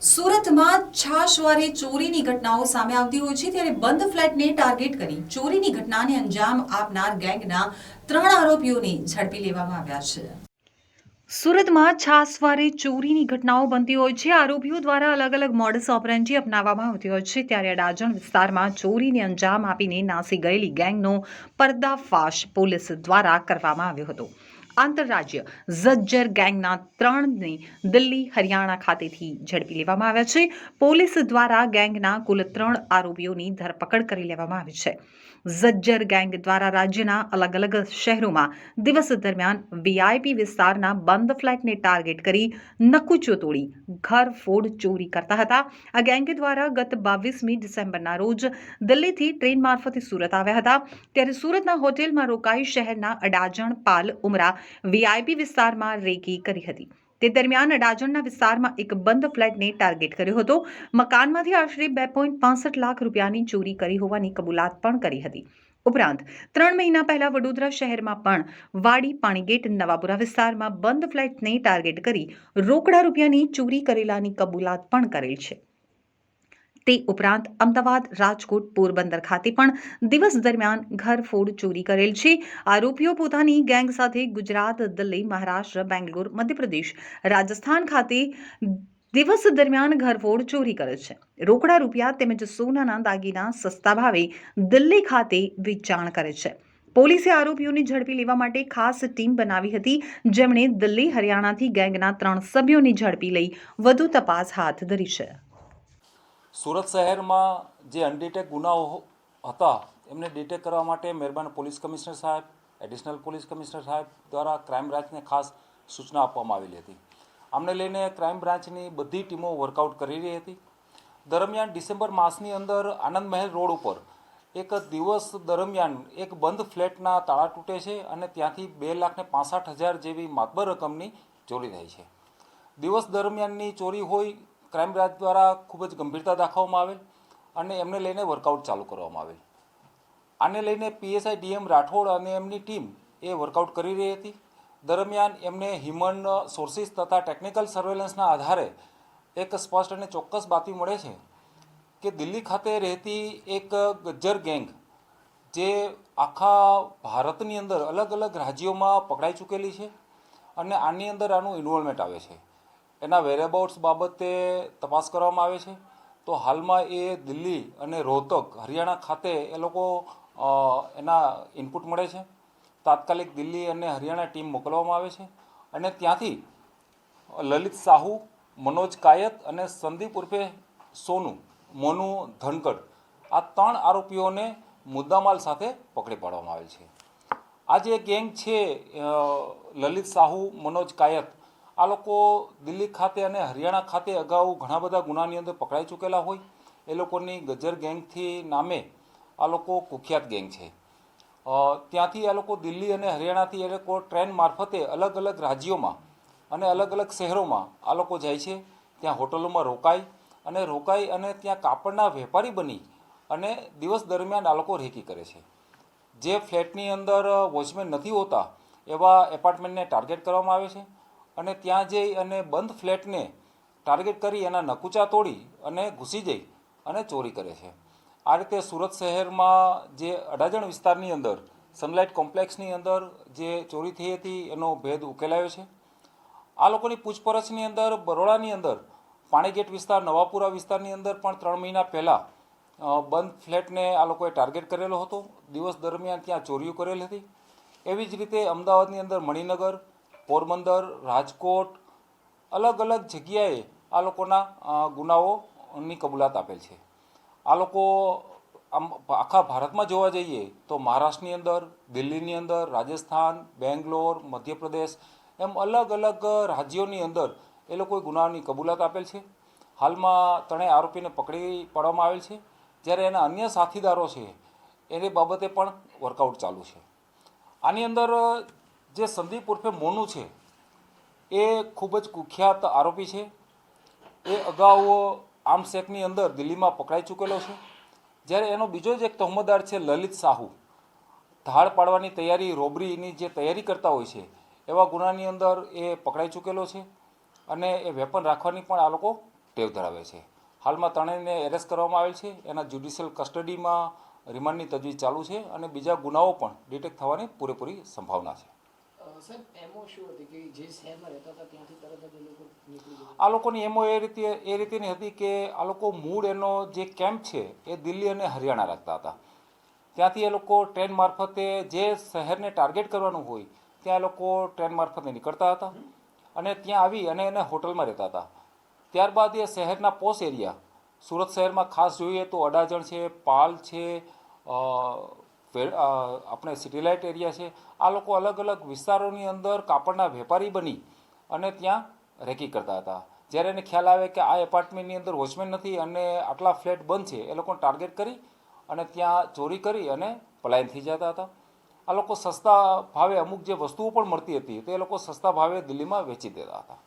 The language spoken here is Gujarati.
સુરતમાં છાશવારે ચોરીની ઘટનાઓ સામે આવતી હોય છે ત્યારે બંધ ફ્લેટને ટાર્ગેટ કરી ચોરીની ઘટનાને અંજામ આપનાર ગેંગના ત્રણ આરોપીઓને ઝડપી લેવામાં આવ્યા છે. સુરતમાં છાસવારે ચોરીની ઘટનાઓ બનતી હોય છે. આરોપીઓ દ્વારા અલગ અલગ મોડસ ઓપરેન્જી અપનાવવામાં આવતી હોય છે. ત્યારે અડાજણ વિસ્તારમાં ચોરીને અંજામ આપીને નાસી ગયેલી ગેંગનો પર્દાફાશ પોલીસ દ્વારા કરવામાં આવ્યો હતો. આંતરરાજ્ય ઝજ્જર ગેંગના ત્રણને દિલ્હી, હરિયાણા ખાતેથી ઝડપી લેવામાં આવ્યા છે. પોલીસ દ્વારા ગેંગના કુલ ત્રણ આરોપીઓની ધરપકડ કરી લેવામાં આવી છે. ઝજ્જર ગેંગ દ્વારા રાજ્યના અલગ અલગ શહેરોમાં દિવસ દરમિયાન વીઆઈપી વિસ્તારના બંધ ફ્લેટને ટાર્ગેટ કરી નકુચો તોડી ઘર ફોડ ચોરી કરતા હતા. આ ગેંગ દ્વારા ગત બાવીસમી ડિસેમ્બરના રોજ દિલ્હીથી ટ્રેન મારફતે સુરત આવ્યા હતા. ત્યારે સુરતના હોટેલમાં રોકાઈ શહેરના અડાજણ, પાલ, ઉમરા વીઆઈપી વિસ્તારમાં રેકી કરી હતી. તે દરમિયાન અડાજણના વિસ્તારમાં એક બંધ ફ્લેટને ટાર્ગેટ કર્યો હતો. મકાનમાંથી આશરે બે લાખ રૂપિયાની ચોરી કરી હોવાની કબૂલાત પણ કરી હતી. ઉપરાંત, ત્રણ મહિના પહેલા વડોદરા શહેરમાં પણ વાડી પાણીગેટ નવાપુરા વિસ્તારમાં બંધ ફ્લેટને ટાર્ગેટ કરી રોકડા રૂપિયાની ચોરી કરેલાની કબૂલાત પણ કરેલ છે. તે ઉપરાંત અમદાવાદ, રાજકોટ, પોરબંદર ખાતે પણ દિવસ દરમિયાન ઘરફોડ ચોરી કરેલ છે. આરોપીઓ પોતાની ગેંગ સાથે ગુજરાત, દિલ્હી, મહારાષ્ટ્ર, બેંગ્લોર, મધ્યપ્રદેશ, રાજસ્થાન ખાતે દિવસ દરમિયાન ઘરફોડ ચોરી કરે છે. રોકડા રૂપિયા તેમજ સોનાના દાગીના સસ્તા ભાવે દિલ્હી ખાતે વેચાણ કરે છે. પોલીસે આરોપીઓને ઝડપી લેવા માટે ખાસ ટીમ બનાવી હતી. જેમણે દિલ્હી, હરિયાણાથી ગેંગના ત્રણ સભ્યોને ઝડપી લઈ વધુ તપાસ હાથ ધરી છે. સુરત શહેરમાં જે અનડિટેક ગુનાઓ હતા, એમને ડિટેક કરવા માટે મહેરબાન પોલીસ કમિશનર સાહેબ, એડિશનલ પોલીસ કમિશનર સાહેબ દ્વારા ક્રાઇમ બ્રાન્ચને ખાસ સૂચના આપવામાં આવેલી હતી. આમને લઈને ક્રાઇમ બ્રાન્ચની બધી ટીમો વર્કઆઉટ કરી રહી હતી. દરમિયાન ડિસેમ્બર માસની અંદર આનંદ મહેલ રોડ ઉપર એક દિવસ દરમિયાન એક બંધ ફ્લેટના તાળા તૂટે છે અને ત્યાંથી બે લાખને પાસઠ હજાર જેવી માતબર રકમની ચોરી થઈ છે. દિવસ દરમિયાનની ચોરી હોય ક્રાઇમ બ્રાન્ચ દ્વારા ખૂબ જ ગંભીરતા દાખવવામાં આવેલ અને એમને લઈને વર્કઆઉટ ચાલુ કરવામાં આવેલ. આને લઈને પીએસઆઈ ડીએમ રાઠોડ અને એમની ટીમ એ વર્કઆઉટ કરી રહી હતી. દરમિયાન એમને હ્યુમન સોર્સિસ તથા ટેકનિકલ સર્વેલન્સના આધારે એક સ્પષ્ટ અને ચોક્કસ બાતમી મળે છે કે દિલ્હી ખાતે રહેતી એક ગજ્જર ગેંગ જે આખા ભારતની અંદર અલગ અલગ રાજ્યોમાં પકડાઈ ચૂકેલી છે અને આની અંદર આનું ઇન્વોલ્વમેન્ટ આવે છે. એના વેરેબાઉટ્સ બાબતે તપાસ કરવામાં આવે છે. તો હાલમાં એ દિલ્હી અને રોહતક, હરિયાણા ખાતે એ લોકો એના ઇનપુટ મળે છે. તાત્કાલિક દિલ્હી અને હરિયાણા ટીમ મોકલવામાં આવે છે. અને ત્યાંથી, લલિત સાહુ, મનોજ કાયત અને સંદીપ ઉર્ફે સોનુ, મોનુ ધનકડ, આ ત્રણ આરોપીઓને મુદ્દામાલ સાથે પકડી પાડવામાં આવેલ છે. આ જે ગેંગ છે લલિત સાહુ, મનોજ કાયત આ લોકો દિલ્હી ખાતે અને હરિયાણા ખાતે અગાઉ ઘણા બધા ગુનાની અંદર પકડાઈ ચૂકેલા હોય. એ લોકોની ગજર ગેંગથી નામે આ લોકો કુખ્યાત ગેંગ છે. ત્યાંથી આ લોકો દિલ્હી અને હરિયાણાથી એ લોકો ટ્રેન મારફતે અલગ અલગ રાજ્યોમાં અને અલગ અલગ શહેરોમાં આ લોકો જાય છે. ત્યાં હોટલોમાં રોકાય અને રોકાઈ અને ત્યાં કાપડના વેપારી બની અને દિવસ દરમિયાન આ લોકો રેકી કરે છે. જે ફ્લેટની અંદર વોચમેન નથી હોતા એવા એપાર્ટમેન્ટને ટાર્ગેટ કરવામાં આવે છે. અને ત્યાં જઈ અને બંધ ફ્લેટને ટાર્ગેટ કરી એના નકુચા તોડી અને ઘૂસી જઈ અને ચોરી કરે છે. આ રીતે સુરત શહેરમાં જે અડાજણ વિસ્તારની અંદર, સનલાઇટ કોમ્પ્લેક્સની અંદર જે ચોરી થઈ હતી, એનો ભેદ ઉકેલાયો છે. આ લોકોની પૂછપરછની અંદર, બરોડાની અંદર, પાણીગેટ વિસ્તાર, નવાપુરા વિસ્તારની અંદર પણ ત્રણ મહિના પહેલાં બંધ ફ્લેટને આ લોકોએ ટાર્ગેટ કરેલો હતો. દિવસ દરમિયાન ત્યાં ચોરીઓ કરેલી હતી. એવી જ રીતે અમદાવાદની અંદર મણિનગર પોરબંદર, રાજકોટ, અલગ અલગ જગ્યાએ આ લોકોના ગુનાઓની કબૂલાત આપેલ છે. આ લોકો આમ આખા ભારતમાં જોવા જઈએ તો મહારાષ્ટ્રની અંદર, દિલ્હીની અંદર, રાજસ્થાન, બેંગ્લોર, મધ્યપ્રદેશ એમ અલગ અલગ રાજ્યોની અંદર એ લોકોએ ગુનાની કબૂલાત આપેલ છે. હાલમાં ત્રણેય આરોપીને પકડી પાડવામાં આવેલ છે. જ્યારે એના અન્ય સાથીદારો છે, એની બાબતે પણ વર્કઆઉટ ચાલુ છે. આની અંદર જે સંદીપ ઉર્ફે મોનુ છે, એ ખૂબ જ કુખ્યાત આરોપી છે. એ અગાઉ આર્મ્સ એક્ટની અંદર દિલ્હીમાં પકડાઈ ચૂકેલો છે. જ્યારે એનો બીજો જ એક તહોમતદાર છે, લલિત સાહુ. ધાડ પાડવાની તૈયારી, રોબરીની જે તૈયારી કરતા હોય છે, એવા ગુનાની અંદર એ પકડાઈ ચૂકેલો છે અને એ વેપન રાખવાની પણ આ લોકો ટેવ ધરાવે છે. હાલમાં ત્રણેયને એરેસ્ટ કરવામાં આવેલ છે. એના જ્યુડિશિયલ કસ્ટડીમાં રિમાન્ડની તજવીજ ચાલુ છે અને બીજા ગુનાઓ પણ ડિટેક્ટ થવાની પૂરેપૂરી સંભાવના છે. આ લોકોની એમો એ રીતે, એ રીતેની હતી કે આ લોકો મૂળ એનો જે કેમ્પ છે એ દિલ્હી અને હરિયાણા રાખતા હતા. ત્યાંથી એ લોકો ટ્રેન મારફતે જે શહેરને ટાર્ગેટ કરવાનું હોય, ત્યાં એ લોકો ટ્રેન મારફતે નીકળતા હતા અને ત્યાં આવી અને એને હોટલમાં રહેતા હતા. ત્યારબાદ એ શહેરના પોશ એરિયા, સુરત શહેરમાં ખાસ જોઈએ તો અડાજણ છે, પાલ છે આપણે સિટીલાઇટ એરિયા છે. આ લોકો અલગ અલગ વિસ્તારોની અંદર કાપડના વેપારી બની અને ત્યાં રેકી કરતા હતા. જ્યારે એને ખ્યાલ આવે કે આ એપાર્ટમેન્ટની અંદર વોચમેન નથી અને આટલા ફ્લેટ બંધ છે, એ લોકોને ટાર્ગેટ કરી અને ત્યાં ચોરી કરી અને પલાયન થઈ જતા હતા. આ લોકો સસ્તા ભાવે અમુક જે વસ્તુઓ પણ મળતી હતી તે લોકો સસ્તા ભાવે દિલ્હીમાં વેચી દેતા હતા.